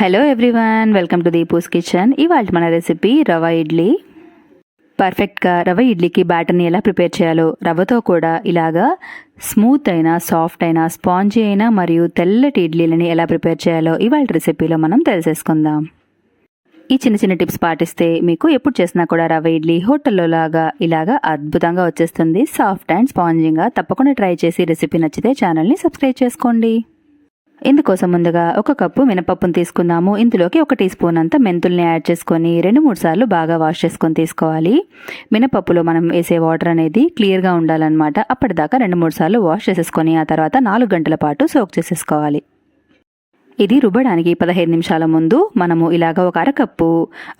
Hello everyone welcome to Deepu's kitchen ఇవాళ మన recipe రవ ఇడ్లీ. పర్ఫెక్ట్గా రవ ఇడ్లీకి బ్యాటర్ని ఎలా ప్రిపేర్ చేయాలో రవతో కూడా ఇలాగా స్మూత్ అయినా సాఫ్ట్ అయినా స్పాంజీ అయినా మరియు తెల్లటి ఇడ్లీలని ఎలా ప్రిపేర్ చేయాలో ఇవాళ రెసిపీలో మనం తెలిసేసుకుందాం. ఈ చిన్న చిన్న టిప్స్ పాటిస్తే మీకు ఎప్పుడు చేసినా కూడా రవ ఇడ్లీ హోటల్లో లాగా ఇలాగా అద్భుతంగా వచ్చేస్తుంది. సాఫ్ట్ అండ్ స్పాంజింగ్గా తప్పకుండా ట్రై చేసి రెసిపీ నచ్చితే ఛానల్ని సబ్స్క్రైబ్ చేసుకోండి. ఇందుకోసం ముందుగా ఒక కప్పు మినపప్పును తీసుకుందాము. ఇందులోకి ఒక టీ స్పూన్ అంత మెంతుల్ని యాడ్ చేసుకొని రెండు మూడు సార్లు బాగా వాష్ చేసుకొని తీసుకోవాలి. మినపప్పులో మనం వేసే వాటర్ అనేది క్లియర్గా ఉండాలన్నమాట. అప్పటిదాకా రెండు మూడు సార్లు వాష్ చేసేసుకొని ఆ తర్వాత నాలుగు గంటల పాటు సోక్ చేసేసుకోవాలి. ఇది రుబ్బడానికి పదహైదు నిమిషాల ముందు మనము ఇలాగ ఒక అరకప్పు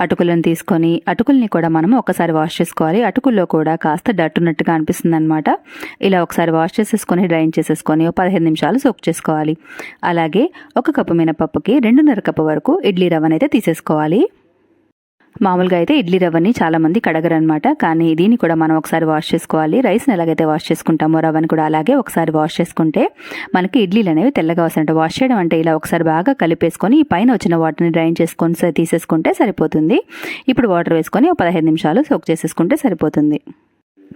అటుకులను తీసుకొని అటుకుల్ని కూడా మనము ఒకసారి వాష్ చేసుకోవాలి. అటుకుల్లో కూడా కాస్త డట్టున్నట్టుగా అనిపిస్తుంది అనమాట ఇలా ఒకసారి వాష్ చేసేసుకొని డ్రైన్ చేసేసుకొని ఒక పదిహేను నిమిషాలు సోక్ చేసుకోవాలి. అలాగే ఒక కప్పు మినపప్పుకి రెండున్నర కప్పు వరకు ఇడ్లీ రవ్వనైతే తీసేసుకోవాలి. మామూలుగా అయితే ఇడ్లీ రవ్వని చాలామంది కడగరు అనమాట కానీ దీన్ని కూడా మనం ఒకసారి వాష్ చేసుకోవాలి. రైస్ని ఎలాగైతే వాష్ చేసుకుంటామో రవ్వని కూడా అలాగే ఒకసారి వాష్ చేసుకుంటే మనకి ఇడ్లీలు అనేవి తెల్లగా వస్తాయంట. వాష్ చేయడం అంటే ఇలా ఒకసారి బాగా కలిపేసుకొని ఈ పైన వచ్చిన వాటర్ని డ్రైన్ చేసుకొని తీసేసుకుంటే సరిపోతుంది. ఇప్పుడు వాటర్ వేసుకొని ఒక పదహైదు నిమిషాలు సోక్ చేసేసుకుంటే సరిపోతుంది.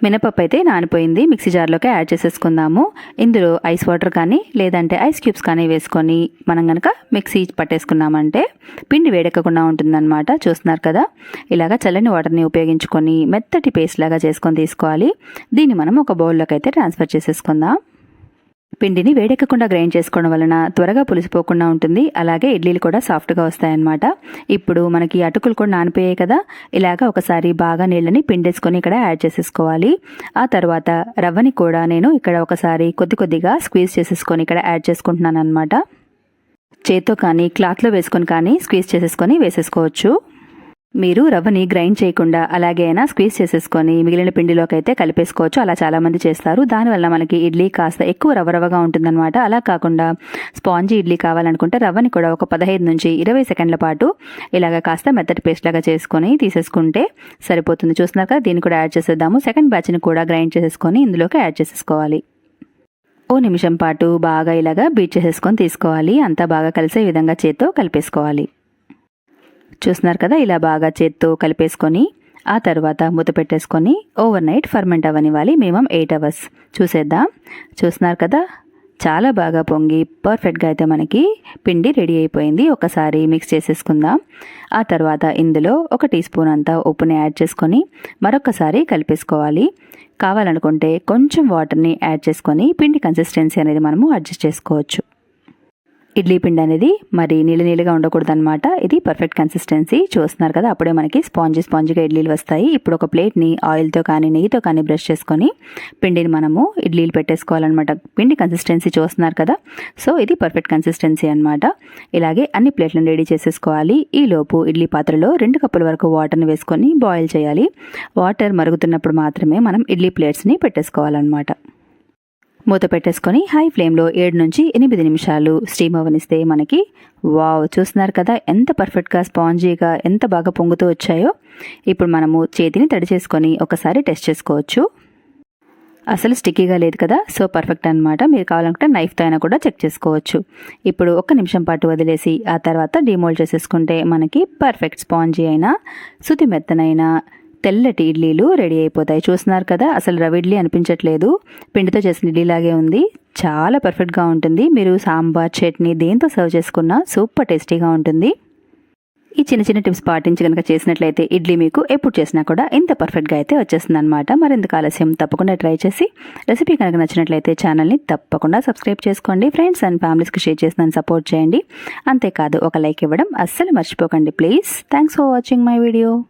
మినపప్పు అయితే నానిపోయింది. మిక్సీ జార్లోకి యాడ్ చేసేసుకుందాము. ఇందులో ఐస్ వాటర్ కానీ లేదంటే ఐస్ క్యూబ్స్ కానీ వేసుకొని మనం కనుక మిక్సీ పట్టేసుకున్నామంటే పిండి వేడెక్కకుండా ఉంటుందన్నమాట. చూస్తున్నారు కదా? ఇలాగ చల్లని వాటర్ని ఉపయోగించుకొని మెత్తటి పేస్ట్ లాగా చేసుకొని తీసుకోవాలి. దీన్ని మనం ఒక బౌల్లోకి అయితే ట్రాన్స్ఫర్ చేసేసుకుందాం. పిండిని వేడెక్కకుండా గ్రైండ్ చేసుకోవడం వలన త్వరగా పులిసిపోకుండా ఉంటుంది. అలాగే ఇడ్లీలు కూడా సాఫ్ట్గా వస్తాయన్నమాట. ఇప్పుడు మనకి అటుకులు కూడా నానిపోయాయి కదా. ఇలాగ ఒకసారి బాగా నీళ్ళని పిండేసుకొని ఇక్కడ యాడ్ చేసేసుకోవాలి. ఆ తర్వాత రవ్వని కూడా నేను ఇక్కడ ఒకసారి కొద్ది కొద్దిగా స్క్వీజ్ చేసేసుకొని ఇక్కడ యాడ్ చేసుకుంటున్నాను అనమాట చేత్తో కానీ క్లాత్లో వేసుకొని కానీ స్క్వీజ్ చేసేసుకొని వేసేసుకోవచ్చు. మీరు రవ్వని గ్రైండ్ చేయకుండా అలాగే అయినా స్క్వీజ్ చేసేసుకొని మిగిలిన పిండిలోకి అయితే కలిపేసుకోవచ్చు. అలా చాలామంది చేస్తారు. దానివల్ల మనకి ఇడ్లీ కాస్త ఎక్కువ రవ్వ రవ్వగా ఉంటుందన్నమాట. అలా కాకుండా స్పాంజీ ఇడ్లీ కావాలనుకుంటే రవ్వని కూడా ఒక పదహైదు నుంచి ఇరవై సెకండ్ల పాటు ఇలాగ కాస్త మెత్తటి పేస్ట్ లాగా చేసుకొని తీసేసుకుంటే సరిపోతుంది. చూసినాక దీన్ని కూడా యాడ్ చేసేద్దాము. సెకండ్ బ్యాచ్ని కూడా గ్రైండ్ చేసేసుకొని ఇందులోకి యాడ్ చేసేసుకోవాలి. ఓ నిమిషం పాటు బాగా ఇలాగా బీట్ చేసేసుకొని తీసుకోవాలి. అంతా బాగా కలిసే విధంగా చేత్తో కలిపేసుకోవాలి. చూస్తున్నారు కదా ఇలా బాగా చేత్తో కలిపేసుకొని ఆ తర్వాత మూత పెట్టేసుకొని overnight ferment అవ్వనివ్వాలి. Minimum eight hours. చూసేద్దాం. చూస్తున్నారు కదా చాలా బాగా పొంగి పర్ఫెక్ట్గా అయితే మనకి పిండి రెడీ అయిపోయింది. ఒకసారి మిక్స్ చేసేసుకుందాం. ఆ తర్వాత ఇందులో ఒక టీ స్పూన్ అంతా ఉప్పుని యాడ్ చేసుకొని మరొకసారి కలిపేసుకోవాలి. కావాలనుకుంటే కొంచెం వాటర్ని యాడ్ చేసుకొని పిండి కన్సిస్టెన్సీ అనేది మనము అడ్జస్ట్ చేసుకోవచ్చు. ఇడ్లీ పిండి అనేది మరి నీళ్ళు నీళ్ళుగా ఉండకూడదు అనమాట ఇది పర్ఫెక్ట్ కన్సిస్టెన్సీ చూస్తున్నారు కదా అప్పుడే మనకి స్పాంజీ స్పాంజీగా ఇడ్లీలు వస్తాయి. ఇప్పుడు ఒక ప్లేట్ని ఆయిల్తో కానీ నెయ్యితో కానీ బ్రష్ చేసుకొని పిండిని మనము ఇడ్లీలు పెట్టేసుకోవాలన్నమాట. పిండి కన్సిస్టెన్సీ చూస్తున్నారు కదా. సో ఇది పర్ఫెక్ట్ కన్సిస్టెన్సీ అనమాట ఇలాగే అన్ని ప్లేట్లను రెడీ చేసేసుకోవాలి. ఈ లోపు ఇడ్లీ పాత్రలో రెండు కప్పుల వరకు వాటర్ని వేసుకొని బాయిల్ చేయాలి. వాటర్ మరుగుతున్నప్పుడు మాత్రమే మనం ఇడ్లీ ప్లేట్స్ని పెట్టేసుకోవాలన్నమాట. మూత పెట్టేసుకొని హై ఫ్లేమ్లో ఏడు నుంచి ఎనిమిది నిమిషాలు స్టీమ్ అవనిస్తే మనకి వావ్ చూస్తున్నారు కదా ఎంత పర్ఫెక్ట్గా స్పాంజీగా ఎంత బాగా పొంగుతూ వచ్చాయో. ఇప్పుడు మనము చేతిని తడి చేసుకొని ఒకసారి టెస్ట్ చేసుకోవచ్చు. అసలు స్టిక్కీగా లేదు కదా సో పర్ఫెక్ట్ అనమాట మీరు కావాలనుకుంటే నైఫ్తో అయినా కూడా చెక్ చేసుకోవచ్చు. ఇప్పుడు ఒక్క నిమిషం పాటు వదిలేసి ఆ తర్వాత డిమోల్డ్ చేసేసుకుంటే మనకి పర్ఫెక్ట్ స్పాంజీ అయినా శుతి మెత్తనైనా తెల్లటి ఇడ్లీలు రెడీ అయిపోతాయి. చూస్తున్నారు కదా అసలు రవి ఇడ్లీ అనిపించట్లేదు. పిండితో చేసిన ఇడ్లీ లాగే ఉంది. చాలా పర్ఫెక్ట్గా ఉంటుంది. మీరు సాంబార్ చట్నీ దేంతో సర్వ్ చేసుకున్నా సూపర్ టేస్టీగా ఉంటుంది. ఈ చిన్న చిన్న టిప్స్ పాటించి కనుక చేసినట్లయితే ఇడ్లీ మీకు ఎప్పుడు చేసినా కూడా ఇంత పర్ఫెక్ట్గా అయితే వచ్చేస్తుంది అనమాట మరింత ఆలస్యం తప్పకుండా ట్రై చేసి రెసిపీ కనుక నచ్చినట్లయితే ఛానల్ని తప్పకుండా సబ్స్క్రైబ్ చేసుకోండి. ఫ్రెండ్స్ అండ్ ఫ్యామిలీస్కి షేర్ చేసి నన్ను సపోర్ట్ చేయండి. అంతేకాదు ఒక లైక్ ఇవ్వడం అస్సలు మర్చిపోకండి. Please thanks for watching my video